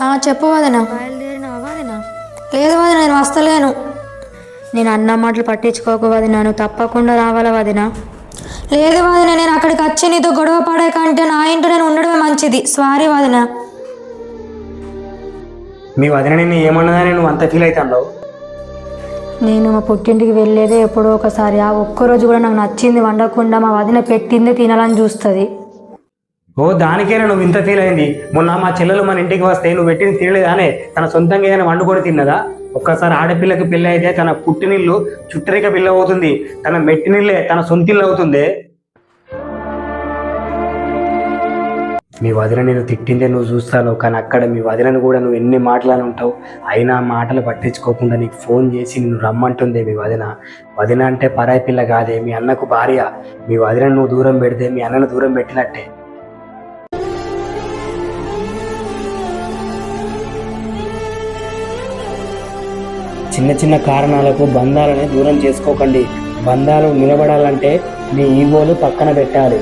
ఆ, చెప్పు వదిన. బయలుదేరినావా వదిన? లేదు వదిన నేను వస్తలేను. నేను అన్న మాటలు పట్టించుకోకు వదిన నువ్వు తప్పకుండా రావాలా వదిన? లేదు వదిన నేను అక్కడికి వచ్చి నీతో గొడవ పడే కంటే నా ఇంట్లో నేను ఉండడమే మంచిది. సారీ వదిన. మీ వదిన నిన్ను ఏమన్నదని నువ్వు అంత ఫీల్ అవుతావు నేను మా పుట్టింటికి వెళ్ళేదే ఎప్పుడో ఒకసారి. ఆ ఒక్కరోజు కూడా నాకు నచ్చింది వండకుండా మా వదిన పెట్టిందే తినాలని చూస్తుంది. ఓ దానికేనా నువ్వు ఇంత ఫీల్ అయింది మొన్న మా చెల్లెలు మన ఇంటికి వస్తే నువ్వు పెట్టింది తినలేదానే? తన సొంతంగా ఏదైనా వండుకొని తిన్నదా? ఒక్కసారి ఆడపిల్లకి పిల్ల అయితే తన పుట్టినిల్లు చుట్టరిక పిల్ల అవుతుంది. తన మెట్టినిల్లే తన సొంతిల్లు అవుతుంది? మీ వదిన నేను తిట్టిందే నువ్వు చూస్తాను కానీ అక్కడ మీ వదినను కూడా నువ్వు ఎన్ని మాటలను ఉంటావు? అయినా మాటలు పట్టించుకోకుండా నీకు ఫోన్ చేసి నిన్ను రమ్మంటుంది మీ వదిన. వదిన అంటే పరాయి పిల్ల కాదే మీ అన్నకు భార్య. మీ వదిన నువ్వు దూరం పెడితే మీ అన్నను దూరం పెట్టినట్టే. చిన్న చిన్న కారణాలకు బంధాలని దూరం చేసుకోకండి. బంధాలు నిలబడాలంటే మీ ఈగోలు పక్కన పెట్టాలి.